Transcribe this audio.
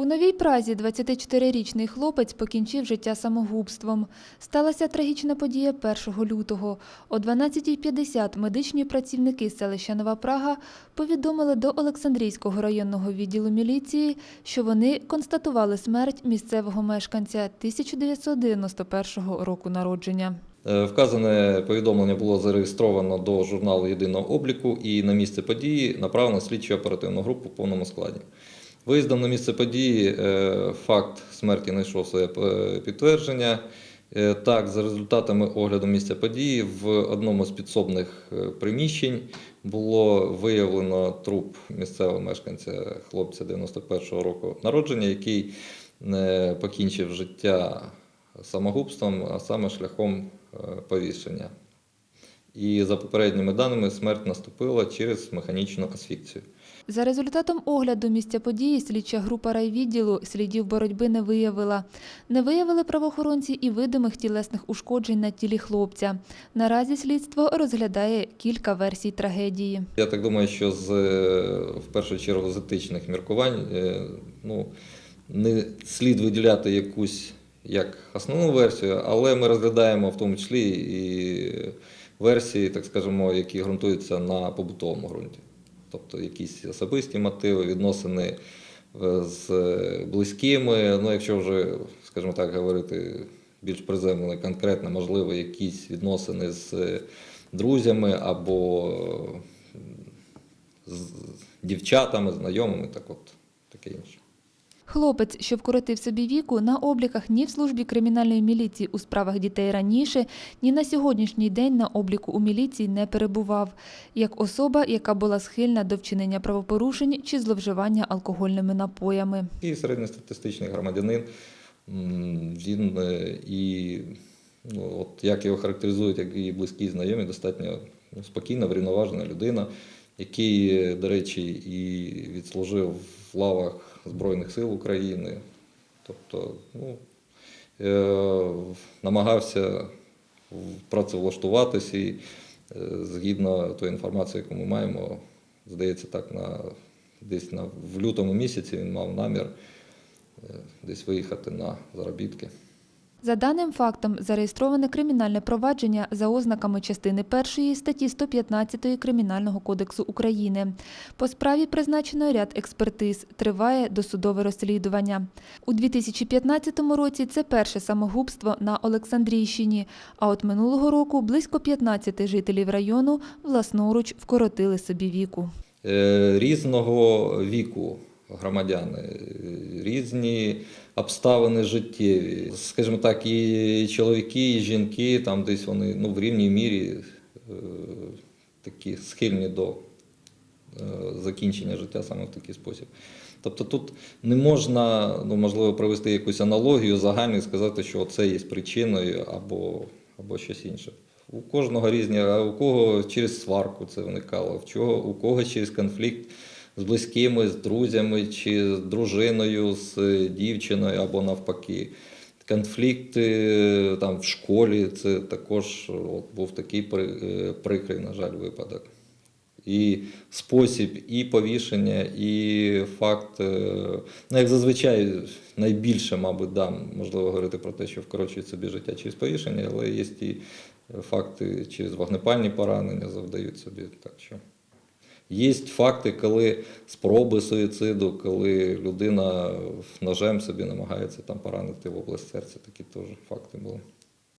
У Новій Празі 24-річний хлопець покінчив життя самогубством. Сталася трагічна подія 1 лютого. О 12.50 медичні працівники селища Нова Прага повідомили до Олександрійського районного відділу міліції, що вони констатували смерть місцевого мешканця 1991 року народження. Е, Вказане повідомлення було зареєстровано до журналу єдиного обліку і на місце події направлено слідчу оперативну групу в повному складі. Виїздом на місце події е, факт смерті знайшов своє е, підтвердження. Е, Так, за результатами огляду місця події в одному з підсобних приміщень було виявлено труп місцевого мешканця хлопця 91-го року народження, який покінчив життя самогубством, а саме шляхом повішення. І за попередніми даними смерть наступила через механічну асфікцію. За результатом огляду місця події слідча група райвідділу слідів боротьби не виявила. Не виявили правоохоронці і видимих тілесних ушкоджень на тілі хлопця. Наразі слідство розглядає кілька версій трагедії. Я так думаю, що з е, в першу чергу з етичних міркувань е, ну, не слід виділяти якусь як основну версію, але ми розглядаємо в тому числі і версії, так скажемо, які ґрунтуються на побутовому ґрунті. Тобто якісь особисті мотиви, відносини е, з близькими. Ну, якщо вже, скажімо так, говорити більш приземлено, конкретно, можливо, якісь відносини з друзями або з дівчатами, знайомими, так от таке інше. Хлопець, що вкоротив собі віку, на обліках ні в службі кримінальної міліції у справах дітей раніше, ні на сьогоднішній день на обліку у міліції не перебував, як особа, яка була схильна до вчинення правопорушень чи зловживання алкогольними напоями. І середньостатистичний громадянин, він е, і ну, от як його характеризують, як і близькі знайомі, достатньо спокійна, врівноважена людина, який, е, до речі, і відслужив в лавах Збройних сил України. Тобто, ну, е, намагався працевлаштуватись і е, згідно тої інформації, яку ми маємо, здається, так, на, десь на, в лютому місяці він мав намір десь виїхати на заробітки. За даним фактом зареєстроване кримінальне провадження за ознаками частини 1 статті 115 Кримінального кодексу України. По справі призначено ряд експертиз, триває досудове розслідування. У 2015 році це перше самогубство на Олександрійщині, а от минулого року близько 15 жителів району власноруч вкоротили собі віку. Е, Різного віку громадяни, е, різні обставини життєві. Скажімо так, і чоловіки, і жінки, там десь вони ну, в рівній мірі е, такі схильні до е, закінчення життя саме в такий спосіб. Тобто тут не можна, ну, можливо, провести якусь аналогію загальну і сказати, що це є причиною або, або щось інше. У кожного різні, а у кого через сварку це виникало, в чого, у кого через конфлікт з близькими, з друзями, чи з дружиною, з е, дівчиною або навпаки. Конфлікти там в школі це також от, був такий е, прикрий, на жаль, випадок. І спосіб, і повішення, і факт, е, ну як зазвичай, найбільше, мабуть, да, можливо говорити про те, що вкорочують собі життя через повішення, але є і факти через вогнепальні поранення завдають собі. Так що. Є факти, коли спроби суїциду, коли людина ножем собі намагається там поранити в область серця, такі теж факти були.